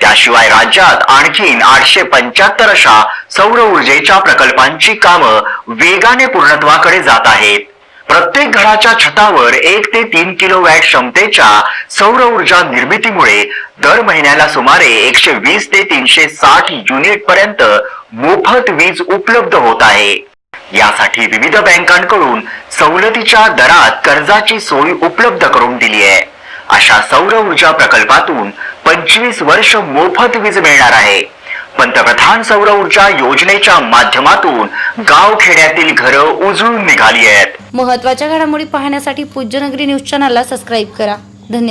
त्याशिवाय राज्यात आणखीन आठशे पंच्याहत्तर अशा सौर ऊर्जेच्या प्रकल्पांची कामं वेगाने पूर्णत्वाकडे जात आहेत. प्रत्येक घराच्या छतावर एक ते तीन किलो वॅट क्षमतेच्या सौर ऊर्जा निर्मितीमुळे दर महिन्याला सुमारे एकशे वीस ते तीनशे साठ युनिट पर्यंत मोफत वीज उपलब्ध होत आहे. यासाठी विविध बँकांकडून सवलतीच्या दरात कर्जाची सोय उपलब्ध करून दिली आहे. अशा सौर ऊर्जा प्रकल्पातून पंचवीस वर्ष मोफत वीज मिळणार आहे. पंतप्रधान सौर ऊर्जा योजनेच्या माध्यमातून गाव खेड्यातील घरं उजळून निघाली आहेत. महत्त्वाच्या घडामोडी पाहण्यासाठी पूज्यनगरी न्यूज चॅनलला सबस्क्राईब करा.